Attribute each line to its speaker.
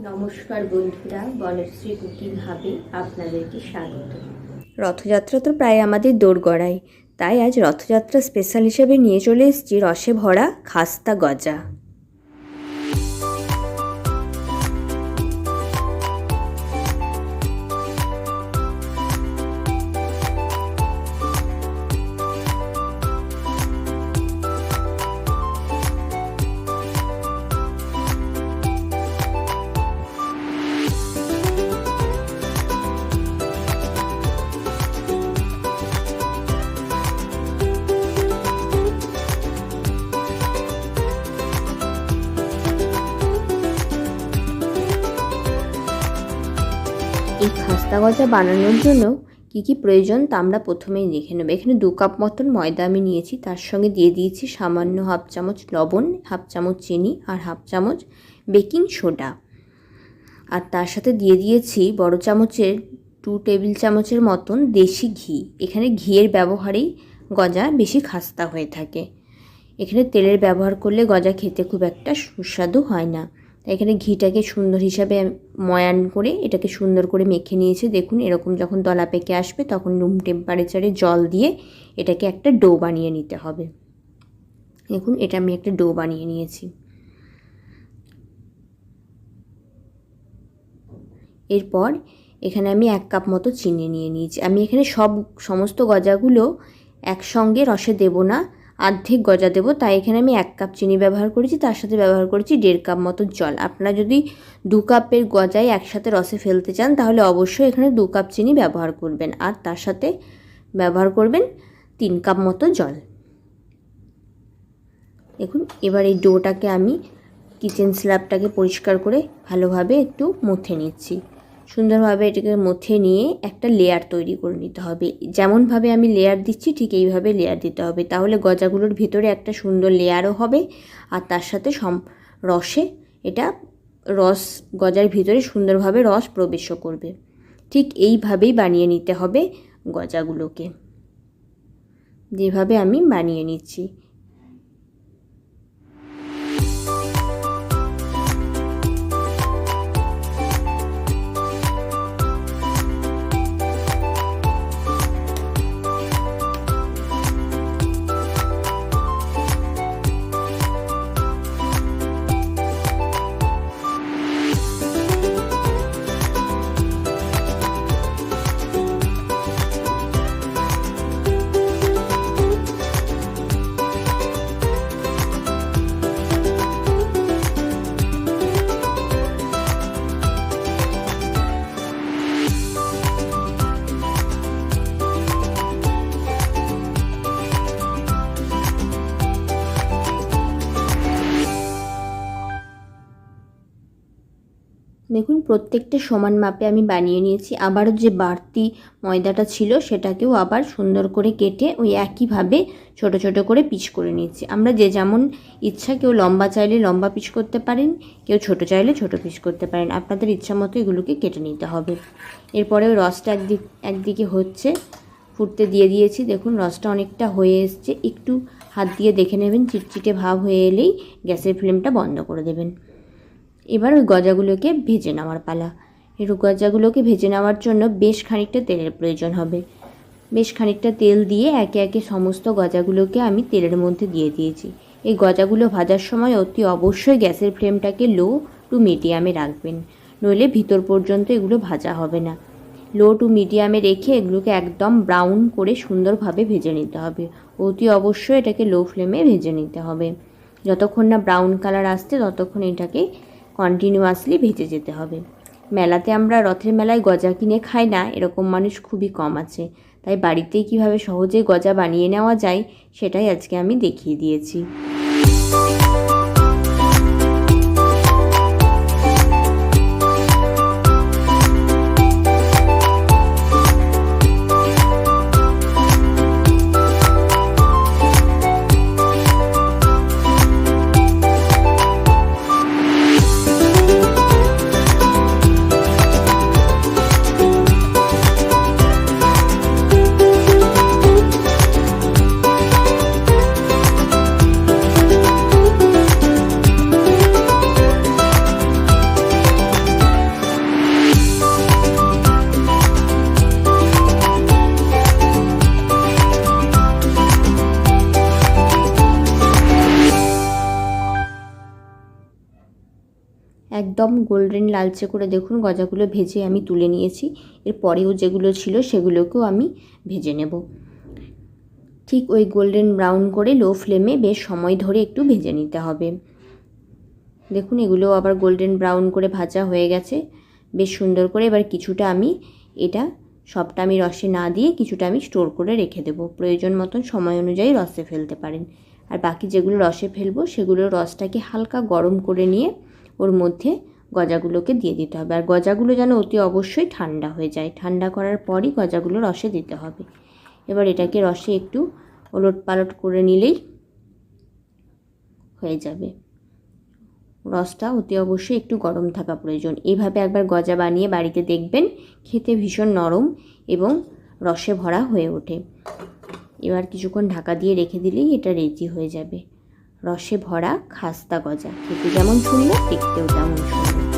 Speaker 1: নমস্কার বন্ধুরা বনশ্রী কুকিং হাবে আপনাদেরকে স্বাগত। রথযাত্রা তো প্রায় আমাদের দোরগড়ায়, তাই আজ রথযাত্রা স্পেশাল হিসেবে নিয়ে চলে এসেছি রসে ভরা খাস্তা গজা। খাস্তা গজা বানানোর জন্য কি কি প্রয়োজন তা আমরা প্রথমেই দেখে নেব। এখানে দু কাপ মতন ময়দা আমি নিয়েছি, তার সঙ্গে দিয়ে দিয়েছি সামান্য হাফ চামচ লবণ, হাফ চামচ চিনি আর হাফ চামচ বেকিং সোডা। আর তার সাথে দিয়ে দিয়েছি বড় চামচের টু টেবিল চামচের মতন দেশি ঘি। এখানে ঘিয়ের ব্যবহারেই গজা বেশি খাস্তা হয়ে থাকে। এখানে তেলের ব্যবহার করলে গজা খেতে খুব একটা সুস্বাদু হয় না। এখানে ঘিটাকে সুন্দর হিসাবে ময়ান করে এটাকে সুন্দর করে মেখে নিয়েছি। দেখুন, এরকম যখন দলা পেকে আসবে, তখন রুম টেম্পারেচারে জল দিয়ে এটাকে একটা ডো বানিয়ে নিতে হবে। দেখুন, এটা আমি একটা ডো বানিয়ে নিয়েছি। এরপর এখানে আমি এক কাপ মতো চিনি নিয়ে নিয়েছি। আমি এখানে সব সমস্ত গজাগুলো একসঙ্গে রসে দেব না। অর্ধেক গজা দেবো। তাই এখানে আমি এক কাপ চিনি ব্যবহার করেছি, তার সাথে ব্যবহার করেছি দেড় কাপ মতো জল। আপনারা যদি দু কাপের গজায় একসাথে রসে ফেলতে চান, তাহলে অবশ্যই এখানে দু কাপ চিনি ব্যবহার করবেন। আর তার সাথে ব্যবহার করবেন তিন কাপ মতো জল। দেখুন, এবার এই ডোটাকে আমি কিচেন স্ল্যাবটাকে পরিষ্কার করে ভালোভাবে একটু মুথে নিচ্ছি। সুন্দরভাবে এটাকে মুথে নিয়ে একটা লেয়ার তৈরি করে নিতে হবে। যেমনভাবে আমি লেয়ার দিচ্ছি, ঠিক এইভাবে লেয়ার দিতে হবে। তাহলে গজাগুলোর ভিতরে একটা সুন্দর লেয়ারও হবে আর তার সাথে সম রসে এটা রস, গজার ভিতরে সুন্দরভাবে রস প্রবেশও করবে। ঠিক এইভাবেই বানিয়ে নিতে হবে গজাগুলোকে। যেভাবে আমি বানিয়ে নিচ্ছি। দেখুন, প্রত্যেকটা সমান মাপে আমি বানিয়ে নিয়েছি। আবারও যে বাড়তি ময়দাটা ছিল, সেটাকেও আবার সুন্দর করে কেটে ওই একইভাবে ছোট ছোট করে পিচ করে নিয়েছি। আমরা যে যেমন ইচ্ছা কেউ লম্বা চাইলে লম্বা পিচ করতে পারেন, কেউ ছোট চাইলে ছোট পিচ করতে পারেন। আপনাদের ইচ্ছা মতো এগুলোকে কেটে নিতে হবে। এরপরে রসটা একদিক, একদিকে হচ্ছে, ফুটতে দিয়ে দিয়েছি। দেখুন, রসটা অনেকটা হয়ে এসছে। একটু হাত দিয়ে দেখে নেবেন, চিটচিটে ভাব হয়ে এলেই গ্যাসের ফ্লেমটা বন্ধ করে দেবেন। এবার ওই গজাগুলোকে ভেজে নেওয়ার পালা। এর গজাগুলোকে ভেজে নেওয়ার জন্য বেশ খানিকটা তেলের প্রয়োজন হবে। বেশ খানিকটা তেল দিয়ে একে একে সমস্ত গজাগুলোকে আমি তেলের মধ্যে দিয়ে দিয়েছি। এই গজাগুলো ভাজার সময় অতি অবশ্যই গ্যাসের ফ্লেমটাকে লো টু মিডিয়ামে রাখবেন। নইলে ভিতর পর্যন্ত এগুলো ভাজা হবে না। লো টু মিডিয়ামে রেখে এগুলোকে একদম ব্রাউন করে সুন্দরভাবে ভেজে নিতে হবে। অতি অবশ্যই এটাকে লো ফ্লেমে ভেজে নিতে হবে। যতক্ষণ না ব্রাউন কালার আসছে, ততক্ষণ এটাকে কন্টিনিউয়াসলি ভেজে যেতে হবে। মেলাতে আমরা রথের মেলায় গজা কিনে খাই না, এরকম মানুষ খুবই কম আছে। তাই বাড়িতেই কীভাবে সহজে গজা বানিয়ে নেওয়া যায়, সেটাই আজকে আমি দেখিয়ে দিয়েছি। একদম গোল্ডেন লালচে করে দেখুন গজাগুলো ভেজে আমি তুলে নিয়েছি। এর পরেও যেগুলো ছিল সেগুলোকেও আমি ভেজে নেব। ঠিক ওই গোল্ডেন ব্রাউন করে লো ফ্লেমে বেশ সময় ধরে একটু ভেজে নিতে হবে। দেখুন এগুলো আবার গোল্ডেন ব্রাউন করে ভাজা হয়ে গেছে। বেশ সুন্দর করে এবার কিছুটা আমি এটা সবটা আমি রসে না দিয়ে কিছুটা আমি স্টোর করে রেখে দেবো। প্রয়োজন মতন সময় অনুযায়ী রসে ফেলতে পারেন। আর বাকি যেগুলো রসে ফেলব সেগুলো রসটাকে হালকা গরম করে নিয়ে ওর মধ্যে গজাগুলোকে দিয়ে দিতে হবে। আর গজাগুলো যেন অতি অবশ্যই ঠান্ডা হয়ে যায়। ঠান্ডা করার পরই গজাগুলো রসে দিতে হবে। এবার এটাকে রসে একটু ওলট পালট করে নিলেই হয়ে যাবে। রসটা অতি অবশ্যই একটু গরম থাকা প্রয়োজন। এইভাবে একবার গজা বানিয়ে বাড়িতে দেখবেন, খেতে ভীষণ নরম এবং রসে ভরা হয়ে ওঠে। এবার কিছুক্ষণ ঢাকা দিয়ে রেখে দিলেই এটা রেডি হয়ে যাবে। রসে ভরা খাস্তা গজা। খেতে যেমন সুন্দর দেখতেও তেমন সুন্দর।